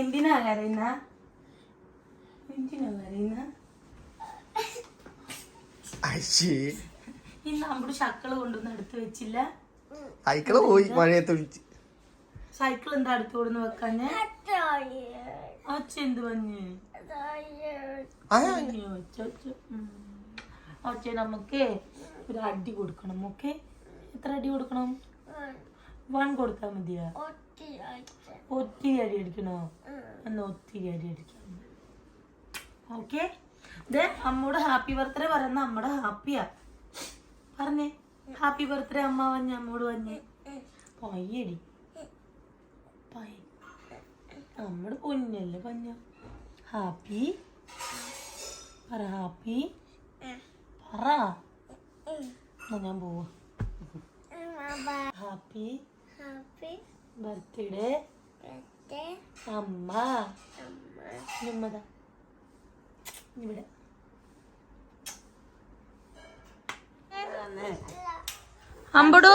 എന്തിനാ കരയുന്ന എന്തിനാ കരയുന്ന ഇന്ന് നമ്മുടെ ശക്കൾ കൊണ്ടൊന്നും അടുത്ത് വെച്ചില്ല. സൈക്കിൾ പോയി മഴയത്ത് ഒഴിച്ച് സൈക്കിൾ എന്താ അടുത്ത് കൊടുന്ന് വെക്കാഞ്ഞ്? അച്ഛ എന്ത് പഞ്ഞ്? ആ, അച്ഛ നമുക്ക് ഒരു അടി കൊടുക്കണം ഓക്കെ? എത്ര അടി കൊടുക്കണം? വൺ കൊടുത്താൽ മതിയാ? ഒത്തിരി അരി അടിക്കണോ എന്നാ ഒത്തിരി അരി അടിക്കാം ഓക്കെ ഇത് അമ്മോട് ഹാപ്പി ബർത്ത്ഡേ പറയുന്ന അമ്മയുടെ ഹാപ്പിയാ പറഞ്ഞേ ഹാപ്പി ബർത്ത്ഡേ അമ്മ വഞ്ഞ അമ്മോട് വഞ്ഞേ പയ്യടി പയ്യ നമ്മുടെ പൊന്നല്ലേ പഞ്ഞ ഹാപ്പി പറ ഹാപ്പി പറ ഞാൻ പോവാ ഹാപ്പി ബർത്ത്ഡേ. അമ്മ. നിമ്മത. ഇവിടെ. അമ്പടു.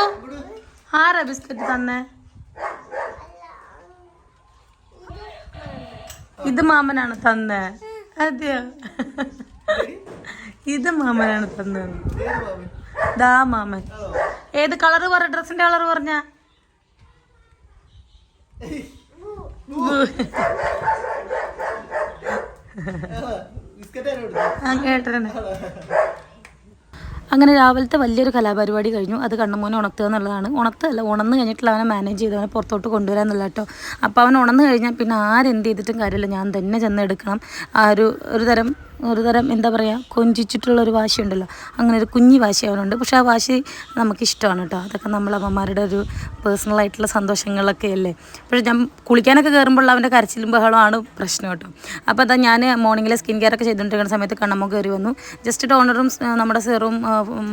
ആരാ ബിസ്ക്കറ്റ് തന്നെ? ഇത് മാമനാണ് തന്നെ. അതെയോ? ഇത് മാമനാണ് തന്നത് ദാ മാമൻ. ഏത് കളറ് പറ ഡ്രസ്സിന്റെ കളർ പറഞ്ഞ? അങ്ങനെ രാവിലത്തെ വലിയൊരു കലാപരിപാടി കഴിഞ്ഞു. അത് കണ്ണമോനെ ഉണർത്തുക എന്നുള്ളതാണ്. ഉണർത്തല്ല ഉണന്ന് കഴിഞ്ഞിട്ടുള്ള അവനെ മാനേജ് ചെയ്ത് അവനെ പുറത്തോട്ട് കൊണ്ടുവരാൻ എന്നുള്ള കേട്ടോ അപ്പോൾ അവൻ ഉണന്ന് കഴിഞ്ഞാൽ പിന്നെ ആരെന്ത് ചെയ്തിട്ടും കാര്യമില്ല. ഞാൻ തന്നെ ചെന്ന് എടുക്കണം ആ ഒരു ഒരു തരം ഒരു തരം എന്താ പറയുക ഒരു വാശിയുണ്ടല്ലോ. അങ്ങനെ ഒരു കുഞ്ഞി വാശി അവനുണ്ട്. പക്ഷെ ആ വാശി നമുക്ക് ഇഷ്ടമാണ് കേട്ടോ. അതൊക്കെ നമ്മൾ അമ്മമാരുടെ ഒരു പേഴ്സണലായിട്ടുള്ള സന്തോഷങ്ങളൊക്കെ അല്ലേ. പക്ഷേ ഞാൻ കുളിക്കാനൊക്കെ കയറുമ്പോൾ അവന്റെ കരച്ചിലും ബഹളമാണ് പ്രശ്നം കേട്ടോ. അപ്പോൾ അതാ ഞാൻ മോർണിംഗിലെ സ്കിൻ കെയർ ഒക്കെ ചെയ്തുകൊണ്ടിരിക്കുന്ന സമയത്ത് കണ്ണമ്മ കയറി വന്നു. ജസ്റ്റ് ടോണറും നമ്മുടെ സെറും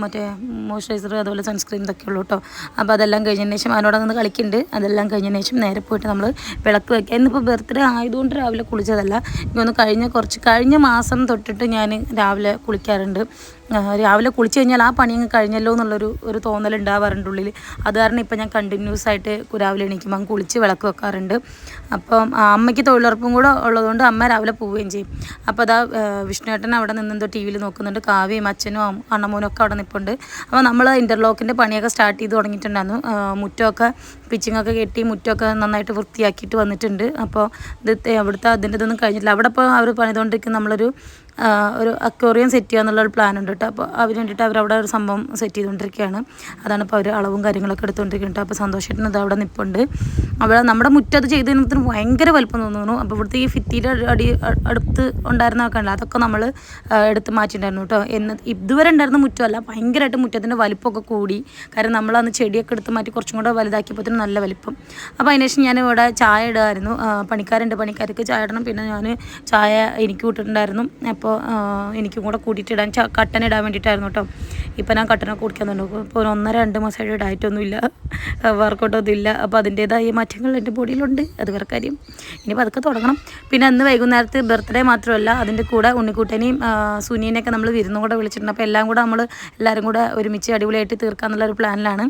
മറ്റേ മോയ്സ്ചറൈസർ അതുപോലെ സൺസ്ക്രീൻ ഇതൊക്കെ ഉള്ളൂ കേട്ടോ. അപ്പോൾ അതെല്ലാം കഴിഞ്ഞതിന് ശേഷം അവനോട് നിന്ന് കളിക്കുന്നുണ്ട്. അതെല്ലാം കഴിഞ്ഞതിന് ശേഷം നേരെ പോയിട്ട് നമ്മൾ വിളക്ക് വയ്ക്കുക. ഇന്നിപ്പോൾ ബർത്ത്ഡേ ആയതുകൊണ്ട് രാവിലെ കുളിച്ചതല്ല. ഇനി ഒന്ന് കഴിഞ്ഞ കുറച്ച് കഴിഞ്ഞ മാസം തൊട്ടിട്ട് ഞാൻ രാവിലെ കുളിക്കാറുണ്ട്. രാവിലെ കുളിച്ച് കഴിഞ്ഞാൽ ആ പണി അങ്ങ് കഴിഞ്ഞല്ലോ എന്നുള്ളൊരു ഒരു തോന്നൽ ഉണ്ടാവാറുണ്ട് ഉള്ളിൽ അത് കാരണം ഇപ്പം ഞാൻ കണ്ടിന്യൂസ് ആയിട്ട് രാവിലെ എണീക്കുമ്പോൾ കുളിച്ച് വിളക്ക് വെക്കാറുണ്ട്. അപ്പം അമ്മയ്ക്ക് തൊഴിലുറപ്പും കൂടെ ഉള്ളതുകൊണ്ട് അമ്മ രാവിലെ പോവുകയും ചെയ്യും. അപ്പോൾ അതാ വിഷ്ണുവേട്ടൻ അവിടെ നിന്നെന്തോ ടി വിയിൽ നോക്കുന്നുണ്ട്. കാവ്യയും അച്ഛനും അണ്ണമോനും ഒക്കെ അവിടെ നിൽപ്പുണ്ട് അപ്പോൾ നമ്മൾ ഇന്റർലോക്കിന്റെ പണിയൊക്കെ സ്റ്റാർട്ട് ചെയ്ത് തുടങ്ങിയിട്ടുണ്ടായിരുന്നു. മുറ്റമൊക്കെ പിച്ചിങ്ങൊക്കെ കെട്ടി മുറ്റമൊക്കെ നന്നായിട്ട് വൃത്തിയാക്കിയിട്ട് വന്നിട്ടുണ്ട്. അപ്പോൾ ഇത് അവിടുത്തെ അതിന്റെ ഇതൊന്നും കഴിഞ്ഞിട്ടില്ല. അവിടെ ഇപ്പോൾ അവർ പണിതുകൊണ്ടിരിക്കുന്ന നമ്മളൊരു ഒരു അക്വേറിയം സെറ്റ് ചെയ്യുക എന്നുള്ള ഒരു പ്ലാൻ ഉണ്ട് കേട്ടോ അപ്പോൾ അതിന് വേണ്ടിയിട്ട് അവരവിടെ ഒരു സംഭവം സെറ്റ് ചെയ്തുകൊണ്ടിരിക്കുകയാണ് അതാണ് ഇപ്പോൾ അവർ അളവും കാര്യങ്ങളൊക്കെ എടുത്തുകൊണ്ടിരിക്കുന്നത് അപ്പോൾ സന്തോഷമായിട്ട് അത് അവിടെ നിൽപ്പുണ്ട് അവിടെ നമ്മുടെ മുറ്റത്ത് ചെയ്തതിനത്തിന് ഭയങ്കര വലുപ്പം തോന്നുന്നു. അപ്പോൾ ഇവിടുത്തെ ഈ ഭിത്തിയുടെ അടി അടുത്ത് ഉണ്ടായിരുന്നതൊക്കെ ഉണ്ട് അതൊക്കെ നമ്മൾ എടുത്ത് മാറ്റിയിട്ടുണ്ടായിരുന്നു കേട്ടോ എന്ന് ഇതുവരെ ഉണ്ടായിരുന്ന മുറ്റമല്ല ഭയങ്കരമായിട്ട് മുറ്റത്തിന്റെ വലിപ്പമൊക്കെ കൂടി. കാരണം നമ്മളന്ന് ചെടിയൊക്കെ എടുത്ത് മാറ്റി കുറച്ചും കൂടെ വലുതാക്കിയപ്പോൾ നല്ല വലിപ്പം. അപ്പോൾ അതിനുശേഷം ഞാൻ ഇവിടെ ചായ ഇടുമായിരുന്നു പണിക്കാരുണ്ട്. പണിക്കാർക്ക് ചായ ഇടണം. പിന്നെ ഞാൻ ചായ എനിക്ക് വിട്ടിട്ടുണ്ടായിരുന്നു അപ്പോൾ എനിക്കും കൂടെ കൂട്ടിയിട്ട് ഇടാൻ കട്ടൻ ഇടാൻ വേണ്ടിയിട്ടായിരുന്നു കേട്ടോ. ഇപ്പം ഞാൻ കട്ടനൊക്കെ കുടിക്കാൻ തുടങ്ങും. ഇപ്പോൾ ഒരു ഒന്നര രണ്ട് മാസമായിട്ട് ഡയറ്റൊന്നുമില്ല. വർക്കൗട്ടൊന്നും ഇല്ല അപ്പോൾ അതിന്റേതായ മാറ്റങ്ങൾ എന്റെ ബോഡിയിലുണ്ട്. അത് വേറെ കാര്യം. ഇനി അതൊക്കെ തുടങ്ങണം. പിന്നെ അന്ന് വൈകുന്നേരത്ത് ബർത്ത്ഡേ മാത്രമല്ല അതിന്റെ കൂടെ ഉണ്ണിക്കുട്ടനെയും സുനീനെയൊക്കെ നമ്മൾ വിരുന്നും കൂടെ വിളിച്ചിട്ടുണ്ട്. അപ്പോൾ എല്ലാം കൂടെ നമ്മൾ എല്ലാവരും കൂടെ ഒരുമിച്ച് അടിപൊളിയായിട്ട് തീർക്കാന്നുള്ളൊരു പ്ലാനിലാണ്.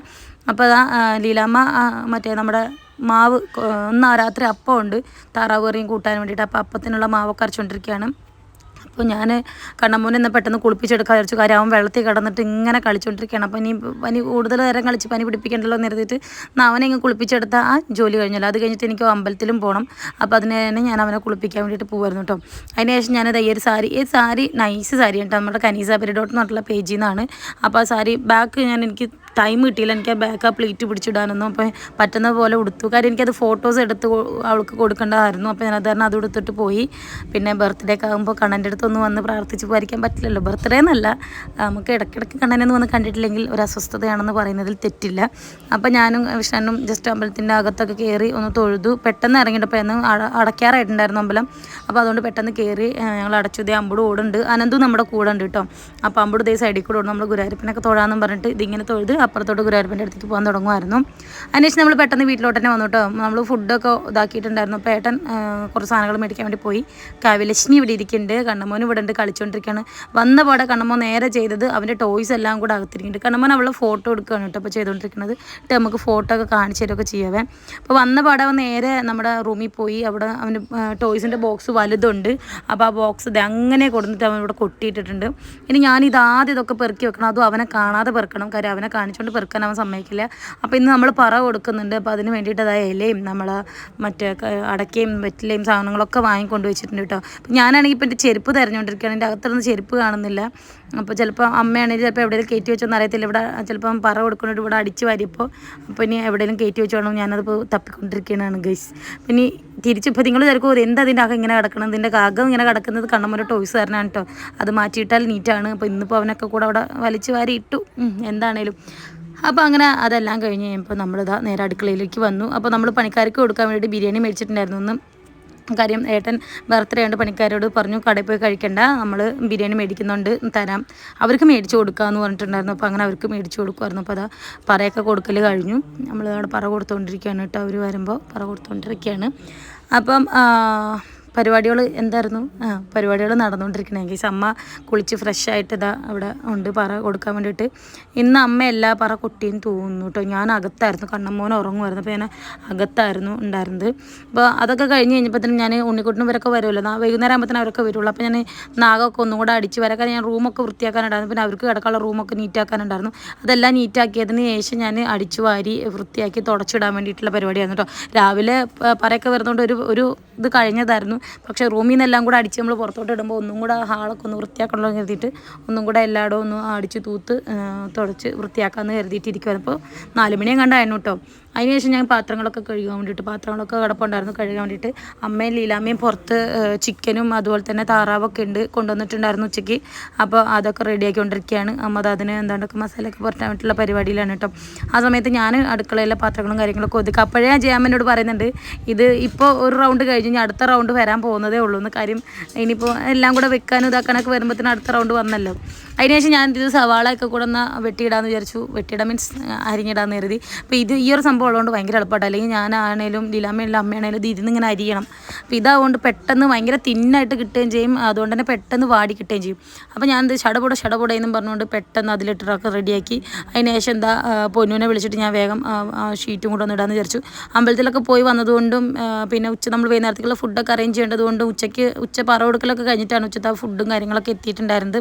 അപ്പോൾ അതാ ലീലാമ്മ മറ്റേ നമ്മുടെ മാവ് ഒന്നാ രാത്രി അപ്പം ഉണ്ട്. താറാവ് കറിയും കൂട്ടാൻ വേണ്ടിയിട്ട്. അപ്പോൾ അപ്പത്തിനുള്ള മാവൊക്കെ അരച്ചുകൊണ്ടിരിക്കുകയാണ്. അപ്പോൾ ഞാൻ കണ്ണമ്മൂനെ ഒന്ന് പെട്ടെന്ന് കുളിപ്പിച്ചെടുക്കാൻ വിചാരിച്ചു. കാര്യം അവൻ വെള്ളത്തിൽ കിടന്നിട്ട് ഇങ്ങനെ കളിച്ചുകൊണ്ടിരിക്കുകയാണ് അപ്പോൾ ഇനി പനി കൂടുതൽ നേരം കളിച്ച് പനി പിടിപ്പിക്കണ്ടല്ലോ എന്ന് കരുതിയിട്ട് അവനെ ഇങ്ങനെ കുളിപ്പിച്ചെടുത്ത ആ ജോലി കഴിഞ്ഞല്ലോ. അത് കഴിഞ്ഞിട്ട് എനിക്ക് അമ്പലത്തിലും പോകണം അപ്പോൾ അതിന് തന്നെ ഞാൻ അവനെ കുളിപ്പിക്കാൻ വേണ്ടിയിട്ട് പോകുമായിരുന്നു കേട്ടോ. അതിന് ശേഷം ഞാനത് ഈ ഒരു സാരി ഈ സാരി നൈസ് സാരി കേട്ടോ. നമ്മുടെ കനീസ പെരിഡോട്ട് എന്ന് പറഞ്ഞിട്ടുള്ള പേജിൽ നിന്നാണ്. അപ്പോൾ ആ സാരി ബാക്ക് ഞാൻ എനിക്ക് ടൈം കിട്ടിയില്ല. എനിക്ക് ആ ബാക്ക് ആ പ്ലേറ്റ് പിടിച്ചിടാനൊന്നും അപ്പോൾ പറ്റുന്ന പോലെ ഉടുത്തു. കാര്യം എനിക്കത് ഫോട്ടോസ് എടുത്ത് അവൾക്ക് കൊടുക്കേണ്ടതായിരുന്നു. അപ്പോൾ ഞാൻ അത് കാരണം അത് എടുത്തിട്ട് പോയി. പിന്നെ ബർത്ത്ഡേ ഒക്കെ ആകുമ്പോൾ കണ്ണന്റെ അടുത്തൊന്നും വന്ന് പ്രാർത്ഥിച്ച് പോയിരിക്കാൻ പറ്റില്ലല്ലോ. ബർത്ത്ഡേ എന്നല്ല. നമുക്ക് ഇടയ്ക്കിടയ്ക്ക് കണ്ണനൊന്നും വന്ന് കണ്ടിട്ടില്ലെങ്കിൽ ഒരു അസ്വസ്ഥതയാണെന്ന് പറയുന്നതിൽ തെറ്റില്ല. അപ്പോൾ ഞാനും വിഷ്ണനും ജസ്റ്റ് അമ്പലത്തിന്റെ അകത്തൊക്കെ കയറി ഒന്ന് തൊഴുതു. പെട്ടെന്ന് ഇറങ്ങിയിട്ടപ്പോൾ എന്ന് അട- അടയ്ക്കാറായിട്ടുണ്ടായിരുന്നു അമ്പലം. അപ്പോൾ അതുകൊണ്ട് പെട്ടെന്ന് കയറി ഞങ്ങൾ അടച്ചു. ദേ അമ്പുട് ഓടുണ്ട്. അനന്തു നമ്മുടെ കൂടെ ഉണ്ട് കേട്ടോ. അപ്പോൾ അമ്പുട് ദേ സൈഡിൽ കൂടെ ഓടും നമ്മൾ ഗുരുവായൂരപ്പനൊക്കെ തൊഴാന്നും പറഞ്ഞിട്ട് ഇതിങ്ങനെ തൊഴുത് അപ്പുറത്തോട്ട് ഗുരുവായൂരപ്പന്റെ അടുത്തേക്ക് പോകാൻ തുടങ്ങുമായിരുന്നു. അതിനുശേഷം നമ്മൾ പെട്ടെന്ന് വീട്ടിലോട്ട് തന്നെ വന്നു കേട്ടോ. നമ്മൾ ഫുഡൊക്കെ ഇതാക്കിയിട്ടുണ്ടായിരുന്നു. അപ്പോൾ ഏട്ടൻ കുറച്ച് സാധനങ്ങൾ മേടിക്കാൻ വേണ്ടി പോയി. കാവ്യലക്ഷ്മി ഇവിടെ ഇരിക്കുന്നുണ്ട്. കണ്ണമോൻ ഇവിടെ ഉണ്ട് കളിച്ചുകൊണ്ടിരിക്കുകയാണ് വന്ന പാടെ കണ്ണമോൻ നേരെ ചെയ്തത് അവന്റെ ടോയ്സ് എല്ലാം കൂടെ അകത്തിരിക്കുന്നുണ്ട്. കണ്ണമോൻ അവളെ ഫോട്ടോ എടുക്കുകയാണ് കേട്ടോ അപ്പോൾ ചെയ്തുകൊണ്ടിരിക്കുന്നത്. എന്നിട്ട് നമുക്ക് ഫോട്ടോ ഒക്കെ കാണിച്ചു തരുമൊക്കെ ചെയ്യാവേ. അപ്പോൾ വന്ന പാടെ അവൻ നേരെ നമ്മുടെ റൂമിൽ പോയി. അവിടെ അവന് ടോയ്സിന്റെ ബോക്സ് വലുതുണ്ട്. അപ്പോൾ ആ ബോക്സ് ഇത് അങ്ങനെ കൊടുത്തിട്ട് അവൻ ഇവിടെ കൊട്ടിയിട്ടിട്ടുണ്ട്. ഇനി ഞാൻ ഇത് ആദ്യം ഇതൊക്കെ പെറുക്കി വെക്കണം. അതും അവനെ കാണാതെ പെറുക്കണം. കാര്യം അവനെ കാണിച്ചുകൊണ്ട് പെറുക്കാൻ അവൻ സമ്മതിക്കില്ല. അപ്പോൾ ഇന്ന് നമ്മൾ പറ കൊടുക്കുന്നുണ്ട്. അപ്പോൾ അതിന് വേണ്ടിയിട്ട് അതായത് ഇലയും നമ്മൾ മറ്റേ അടക്കയും വെറ്റിലയും സാധനങ്ങളൊക്കെ വാങ്ങിക്കൊണ്ട് വെച്ചിട്ടുണ്ട് കേട്ടോ. അപ്പോൾ ഞാനാണെങ്കിൽ ഇപ്പം എന്റെ ചെരുപ്പ് തിരഞ്ഞുകൊണ്ടിരിക്കുകയാണ് എന്റെ അകത്തുനിന്ന് ചെരുപ്പ് കാണുന്നില്ല. അപ്പോൾ ചിലപ്പോൾ അമ്മയാണെങ്കിൽ ചിലപ്പോൾ എവിടെയെങ്കിലും കയറ്റി വെച്ചോന്ന് അറിയത്തില്ല. ഇവിടെ ചിലപ്പം പറ കൊടുക്കുന്നുണ്ട്. ഇവിടെ അടിച്ച് വാരിയപ്പോൾ അപ്പോൾ ഇനി എവിടെയെങ്കിലും കയറ്റി വെച്ചോണം. ഞാനത് തപ്പിക്കൊണ്ടിരിക്കുകയാണ് ഗൈസ് പിന്നെ തിരിച്ചിപ്പോൾ നിങ്ങൾ ചിലപ്പോൾ എന്താ അതിന്റെ അകം ഇങ്ങനെ കിടക്കണം ഇതിന്റെ അകം ഇങ്ങനെ കിടക്കുന്നത് കണ്ണമ്മൊരു ടോയ്സ് തരണം കേട്ടോ. അത് മാറ്റിയിട്ടാൽ നീറ്റാണ്. അപ്പോൾ ഇന്നിപ്പോൾ അവനൊക്കെ കൂടെ അവിടെ വലിച്ചു വാരി ഇട്ടു. എന്താണേലും. അപ്പോൾ അങ്ങനെ അതെല്ലാം കഴിഞ്ഞ് കഴിയുമ്പോൾ നമ്മളിതാ നേരെ അടുക്കളയിലേക്ക് വന്നു. അപ്പോൾ നമ്മൾ പണിക്കാർക്ക് കൊടുക്കാൻ വേണ്ടി ബിരിയാണി മേടിച്ചിട്ടുണ്ടായിരുന്നു ഒന്ന് കാര്യം ഏട്ടൻ ബർത്ത്ഡേ ഉണ്ട് പണിക്കാരോട് പറഞ്ഞു കടയിൽ പോയി കഴിക്കണ്ട നമ്മൾ ബിരിയാണി മേടിക്കുന്നുണ്ട് തരാം. അവർക്ക് മേടിച്ചു കൊടുക്കാമെന്ന് പറഞ്ഞിട്ടുണ്ടായിരുന്നു. അപ്പോൾ അങ്ങനെ അവർക്ക് മേടിച്ചു കൊടുക്കുമായിരുന്നു അപ്പോൾ അതാ പറയൊക്കെ കൊടുക്കൽ കഴിഞ്ഞു. നമ്മൾ അവിടെ പറ കൊടുത്തുകൊണ്ടിരിക്കുകയാണ് കേട്ടോ. അവർ വരുമ്പോൾ പറ കൊടുത്തുകൊണ്ടിരിക്കുകയാണ് അപ്പം പരിപാടികൾ എന്തായിരുന്നു? ആ പരിപാടികൾ നടന്നുകൊണ്ടിരിക്കണമെങ്കിൽ അമ്മ കുളിച്ച് ഫ്രഷ് ആയിട്ട് ഇതാ അവിടെ ഉണ്ട് പറ കൊടുക്കാൻ വേണ്ടിയിട്ട്. ഇന്ന് അമ്മ എല്ലാ പറ കുട്ടിയും തൂന്നു കേട്ടോ ഞാൻ അകത്തായിരുന്നു. കണ്ണമ്മോൻ ഉറങ്ങുമായിരുന്നു. അപ്പോൾ ഞാൻ അകത്തായിരുന്നു ഉണ്ടായിരുന്നത്. അപ്പോൾ അതൊക്കെ കഴിഞ്ഞ് കഴിഞ്ഞപ്പോൾ തന്നെ ഞാൻ ഉണ്ണിക്കുട്ടിനും ഇവരൊക്കെ വരുമല്ലോ. വൈകുന്നേരം ആകുമ്പോൾ അവരൊക്കെ വരുള്ളൂ. അപ്പോൾ ഞാൻ നാഗമൊക്കെ ഒന്നും കൂടെ അടിച്ച് വരക്കാൻ ഞാൻ റൂമൊക്കെ വൃത്തിയാക്കാനുണ്ടായിരുന്നു. പിന്നെ അവർക്ക് കിടക്കാനുള്ള റൂമൊക്കെ നീറ്റാക്കാനുണ്ടായിരുന്നു അതെല്ലാം നീറ്റാക്കിയതിന് ശേഷം ഞാൻ അടിച്ച് വാരി വൃത്തിയാക്കി തുടച്ചിടാൻ വേണ്ടിയിട്ടുള്ള പരിപാടിയായിരുന്നു കേട്ടോ രാവിലെ പറയൊക്കെ വരുന്നതുകൊണ്ട് ഒരു ഒരു ഇത് കഴിഞ്ഞതായിരുന്നു. പക്ഷേ റൂമിൽ നിന്നെല്ലാം കൂടെ അടിച്ച് നമ്മൾ പുറത്തോട്ട് ഇടുമ്പോൾ ഒന്നും കൂടെ ഹാളൊക്കെ ഒന്ന് വൃത്തിയാക്കണമെന്ന് കരുതിയിട്ട് ഒന്നും കൂടെ എല്ലായിടവും ഒന്ന് അടിച്ച് തൂത്ത് തുടച്ച് വൃത്തിയാക്കാമെന്ന് കരുതിയിട്ട് ഇരിക്കുമായിരുന്നു അപ്പോൾ നാല് മണിയും കണ്ടായിരുന്നു കേട്ടോ. അതിനുശേഷം ഞാൻ പാത്രങ്ങളൊക്കെ കഴുകാൻ വേണ്ടിയിട്ട് പാത്രങ്ങളൊക്കെ കിടപ്പുണ്ടായിരുന്നു കഴുകാൻ വേണ്ടിയിട്ട്. അമ്മയും ലീലാമ്മയും പുറത്ത് ചിക്കനും അതുപോലെ തന്നെ താറാവൊക്കെ ഉണ്ട് കൊണ്ടുവന്നിട്ടുണ്ടായിരുന്നു ഉച്ചയ്ക്ക്. അപ്പോൾ അതൊക്കെ റെഡിയാക്കിക്കൊണ്ടിരിക്കുകയാണ് അമ്മ അത് അതിന് എന്താണ്ടൊക്കെ മസാലയൊക്കെ പുറത്താൻ വേണ്ടിയിട്ടുള്ള പരിപാടിയിലാണ് കേട്ടോ. ആ സമയത്ത് ഞാൻ അടുക്കളയിലെ പാത്രങ്ങളും കാര്യങ്ങളൊക്കെ ഒതുക്കുക അപ്പോഴേ ജയാമ്മനോട് പറയുന്നുണ്ട് ഇത് ഇപ്പോൾ ഒരു റൗണ്ട് കഴിഞ്ഞ് ഞാൻ അടുത്ത റൗണ്ട് വരാൻ പോകുന്നതേ ഉള്ളൂ എന്ന് കാര്യം ഇനിയിപ്പോൾ എല്ലാം കൂടെ വെക്കാനും ഇതാക്കാനൊക്കെ വരുമ്പോഴത്തേന് അടുത്ത റൗണ്ട് വന്നല്ലോ. അതിനുശേഷം ഞാൻ ഇത് സവാളയൊക്കെ കൂടെ ഒന്ന് വെട്ടിയിടാന്ന് വിചാരിച്ചു. വെട്ടിയിടാൻ മീൻസ് അരിഞ്ഞിടാന്ന് കരുതി. അപ്പോൾ ഇത് ഈ ഒരു സംഭവം ഉള്ളതുകൊണ്ട് ഭയങ്കര എളുപ്പമായിട്ട് അല്ലെങ്കിൽ ഞാനാണേലും ലീലാമ്മയുള്ള അമ്മയാണേലും ഇത് ഇരുന്ന് ഇങ്ങനെ അരിയണം. അപ്പോൾ ഇതാവുകൊണ്ട് പെട്ടെന്ന് ഭയങ്കര തിന്നായിട്ട് കിട്ടുകയും ചെയ്യും. അതുകൊണ്ട് തന്നെ പെട്ടെന്ന് വാടി കിട്ടുകയും ചെയ്യും. അപ്പോൾ ഞാൻ ഇത് ഷടപുട ഷടപുട എന്നും പറഞ്ഞുകൊണ്ട് പെട്ടെന്ന് അതിലിട്ടൊക്കെ റെഡിയാക്കി. അതിന് ശേഷം എന്താ പൊന്നുവിനെ വിളിച്ചിട്ട് ഞാൻ വേഗം ഷീറ്റും കൂടെ ഒന്ന് ഇടാന്ന് വിചാരിച്ചു. അമ്പലത്തിലൊക്കെ പോയി വന്നതുകൊണ്ടും പിന്നെ ഉച്ച നമ്മൾ വൈകുന്നേരത്തേക്കുള്ള ഫുഡൊക്കെ അറേഞ്ച് ചെയ്യേണ്ടതുകൊണ്ടും ഉച്ചയ്ക്ക് ഉച്ച പറ കൊടുക്കലൊക്കെ കഴിഞ്ഞിട്ടാണ് ഉച്ചത്തെ ഫുഡും കാര്യങ്ങളൊക്കെ എത്തിയിട്ടുണ്ടായിരുന്നത്.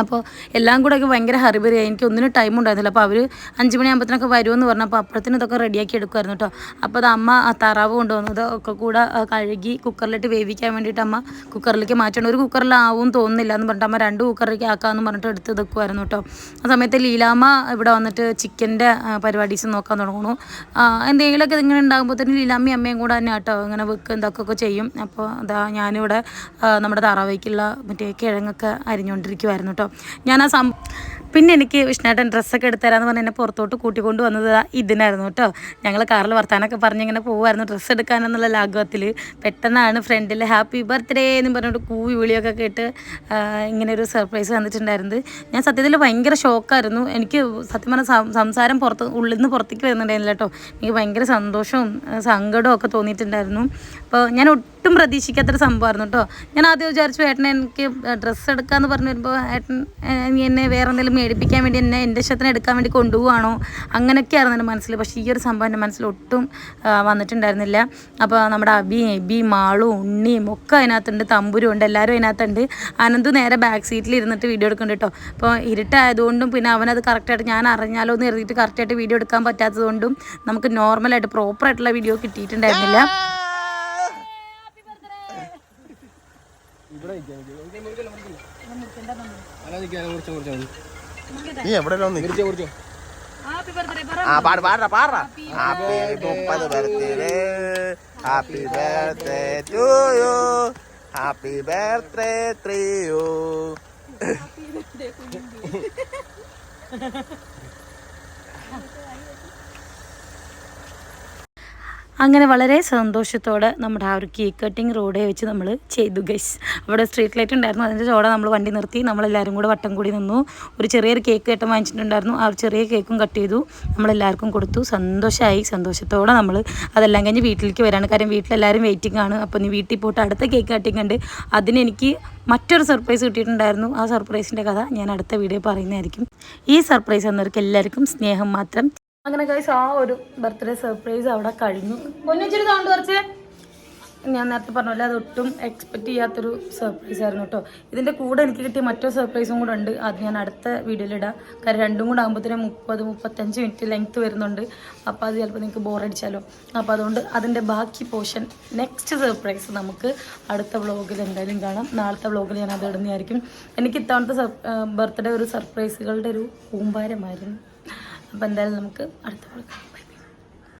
അപ്പോൾ എല്ലാം കൂടെ ഒക്കെ ഭയങ്കര ഹറിബറിയായി. എനിക്ക് ഒന്നിനും ടൈം ഉണ്ടായിരുന്നില്ല. അപ്പോൾ അവർ അഞ്ച് മണിയാകുമ്പോഴത്തേനൊക്കെ വരുമെന്ന് പറഞ്ഞപ്പോൾ അപ്പുറത്തിന് ഇതൊക്കെ റെഡിയാക്കി എടുക്കുമായിരുന്നു കേട്ടോ അപ്പോൾ അത് അമ്മ താറാവ് കൊണ്ടുവന്നത് ഒക്കെ കൂടെ കഴുകി കുക്കറിലിട്ട് വേവിക്കാൻ വേണ്ടിയിട്ട് അമ്മ കുക്കറിലേക്ക് മാറ്റണം ഒരു കുക്കറിലാവും തോന്നുന്നില്ല എന്ന് പറഞ്ഞിട്ട് അമ്മ രണ്ട് കുക്കറിലേക്ക് ആക്കാമെന്ന് പറഞ്ഞിട്ട് എടുത്ത് വെക്കുമായിരുന്നു കേട്ടോ ആ സമയത്ത് ലീലാമ്മ ഇവിടെ വന്നിട്ട് ചിക്കന്റെ പരിപാടീസ് നോക്കാൻ തുടങ്ങുന്നു. ആ, എന്തെങ്കിലുമൊക്കെ ഇങ്ങനെ ഉണ്ടാകുമ്പോൾ തന്നെ ലീലാമ്മയും അമ്മയും കൂടെ തന്നെ കേട്ടോ ഇങ്ങനെ വെക്ക് ഇതൊക്കെ ചെയ്യും. അപ്പോൾ അതാ ഞാനിവിടെ നമ്മുടെ താറാവയ്ക്കുള്ള മറ്റേ കിഴങ്ങൊക്കെ അരിഞ്ഞുകൊണ്ടിരിക്കുമായിരുന്നു കേട്ടോ ഞാൻ ആ സം പിന്നെ എനിക്ക് വിഷ്ണേട്ടൻ ഡ്രസ്സൊക്കെ എടുത്തരാന്ന് പറഞ്ഞ് എന്നെ പുറത്തോട്ട് കൂട്ടിക്കൊണ്ട് വന്നത് ഇതിനായിരുന്നു കേട്ടോ. ഞങ്ങൾ കാറിൽ വർത്താനൊക്കെ പറഞ്ഞ് ഇങ്ങനെ പോകുമായിരുന്നു ഡ്രസ്സ് എടുക്കാനെന്നുള്ള ലാഘവത്തിൽ പെട്ടെന്നാണ് ഫ്രണ്ടിൽ ഹാപ്പി ബർത്ത്ഡേ എന്ന് പറഞ്ഞിട്ട് കൂവി വിളിയൊക്കെ കേട്ട് ഇങ്ങനെ ഒരു സർപ്രൈസ് വന്നിട്ടുണ്ടായിരുന്നത് ഞാൻ സത്യത്തിൽ ഭയങ്കര ഷോക്കായിരുന്നു. എനിക്ക് സത്യം പറഞ്ഞ സംസാരം പുറത്ത് ഉള്ളിൽ നിന്ന് പുറത്തേക്ക് വരുന്നുണ്ടായിരുന്നില്ല കേട്ടോ. എനിക്ക് ഭയങ്കര സന്തോഷവും സങ്കടവും ഒക്കെ തോന്നിയിട്ടുണ്ടായിരുന്നു. അപ്പോൾ ഞാൻ ഒട്ടും പ്രതീക്ഷിക്കാത്തൊരു സംഭവമായിരുന്നു കേട്ടോ. ഞാൻ ആദ്യം വിചാരിച്ചു ഏട്ടൻ എനിക്ക് ഡ്രസ്സ് എടുക്കാമെന്ന് പറഞ്ഞു വരുമ്പോൾ ഏട്ടൻ എന്നെ വേറെ എന്തെങ്കിലും മേടിപ്പിക്കാൻ വേണ്ടി എന്നെ എന്റെ ഇഷ്ടത്തിന് എടുക്കാൻ വേണ്ടി കൊണ്ടുപോവാണോ? അങ്ങനെയൊക്കെയായിരുന്നു എന്റെ മനസ്സിൽ. പക്ഷേ ഈ ഒരു സംഭവം എന്റെ മനസ്സിൽ ഒട്ടും വന്നിട്ടുണ്ടായിരുന്നില്ല. അപ്പോൾ നമ്മുടെ അബി എബി മാളും ഉണ്ണിയും ഒക്കെ അതിനകത്തുണ്ട്. തമ്പുരും ഉണ്ട്. എല്ലാവരും അതിനകത്തുണ്ട്. അനന്ത് നേരെ ബാക്ക് സീറ്റിൽ ഇരുന്നിട്ട് വീഡിയോ എടുക്കുന്നുണ്ട് കേട്ടോ. അപ്പോൾ ഇരുട്ടായതുകൊണ്ടും പിന്നെ അവനത് കറക്റ്റായിട്ട് ഞാൻ അറിഞ്ഞാലോ എന്ന് എഴുതിയിട്ട് കറക്റ്റായിട്ട് വീഡിയോ എടുക്കാൻ പറ്റാത്തതുകൊണ്ടും നമുക്ക് നോർമലായിട്ട് പ്രോപ്പറായിട്ടുള്ള വീഡിയോ കിട്ടിയിട്ടുണ്ടായിരുന്നില്ല. നീ എവിടെ ആ പാട് പാടാ പാടാ ഹാപ്പി മുപ്പത് birthday happy birthday to you happy birthday three you അങ്ങനെ വളരെ സന്തോഷത്തോടെ നമ്മുടെ ആ ഒരു കേക്ക് കട്ടിങ് റോഡേ വെച്ച് നമ്മൾ ചെയ്തു ഗൈസ് അവിടെ സ്ട്രീറ്റ് ലൈറ്റ് ഉണ്ടായിരുന്നു. അതിന്റെ ചോടെ നമ്മൾ വണ്ടി നിർത്തി. നമ്മളെല്ലാവരും കൂടെ വട്ടം കൂടി നിന്നു. ഒരു ചെറിയൊരു കേക്ക് കെട്ടം വാങ്ങിച്ചിട്ടുണ്ടായിരുന്നു. ആ ഒരു ചെറിയ കേക്കും കട്ട് ചെയ്തു. നമ്മളെല്ലാവർക്കും കൊടുത്തു. സന്തോഷമായി സന്തോഷത്തോടെ നമ്മൾ അതെല്ലാം കഴിഞ്ഞ് വീട്ടിലേക്ക് വരാണ്. കാര്യം വീട്ടിലെല്ലാവരും വെയിറ്റിംഗ് ആണ്. അപ്പോൾ നീ വീട്ടിൽ പോയിട്ട് അടുത്ത കേക്ക് കട്ടിങ് ഉണ്ട് അതിനെനിക്ക് മറ്റൊരു സർപ്രൈസ് കിട്ടിയിട്ടുണ്ടായിരുന്നു. ആ സർപ്രൈസിന്റെ കഥ ഞാൻ അടുത്ത വീഡിയോ പറയുന്നതായിരിക്കും. ഈ സർപ്രൈസ് എന്നവർക്ക് എല്ലാവർക്കും സ്നേഹം മാത്രം. അങ്ങനെ ഗൈസ് ആ ഒരു ബർത്ത്ഡേ സർപ്രൈസ് അവിടെ കഴിഞ്ഞു. മുന്നിച്ചിരി സൗണ്ട് കുറച്ച്. ഞാൻ നേരത്തെ പറഞ്ഞ അത് ഒട്ടും എക്സ്പെക്ട് ചെയ്യാത്തൊരു സർപ്രൈസ് ആയിരുന്നു കേട്ടോ. ഇതിന്റെ കൂടെ എനിക്ക് കിട്ടിയ മറ്റൊരു സർപ്രൈസും കൂടെ ഉണ്ട്. അത് ഞാൻ അടുത്ത വീഡിയോയിൽ ഇടാം. കാരണം രണ്ടും കൂടെ ആകുമ്പോഴത്തേനും മുപ്പത് മുപ്പത്തഞ്ച് മിനിറ്റ് ലെങ്ത് വരുന്നുണ്ട്. അപ്പോൾ അത് ചിലപ്പോൾ നിങ്ങൾക്ക് ബോറടിച്ചാലോ അപ്പോൾ അതുകൊണ്ട് അതിന്റെ ബാക്കി പോർഷൻ നെക്സ്റ്റ് സർപ്രൈസ് നമുക്ക് അടുത്ത വ്ളോഗിൽ എന്തായാലും കാണാം. നാളത്തെ വ്ളോഗിൽ ഞാൻ അത് ഇടുന്നതായിരിക്കും. എനിക്ക് ഇത്തവണത്തെ ബർത്ത്ഡേ ഒരു സർപ്രൈസുകളുടെ ഒരു കൂമ്പാരമായിരുന്നു. അപ്പോൾ എന്തായാലും നമുക്ക് അടുത്ത വ്ളോഗ്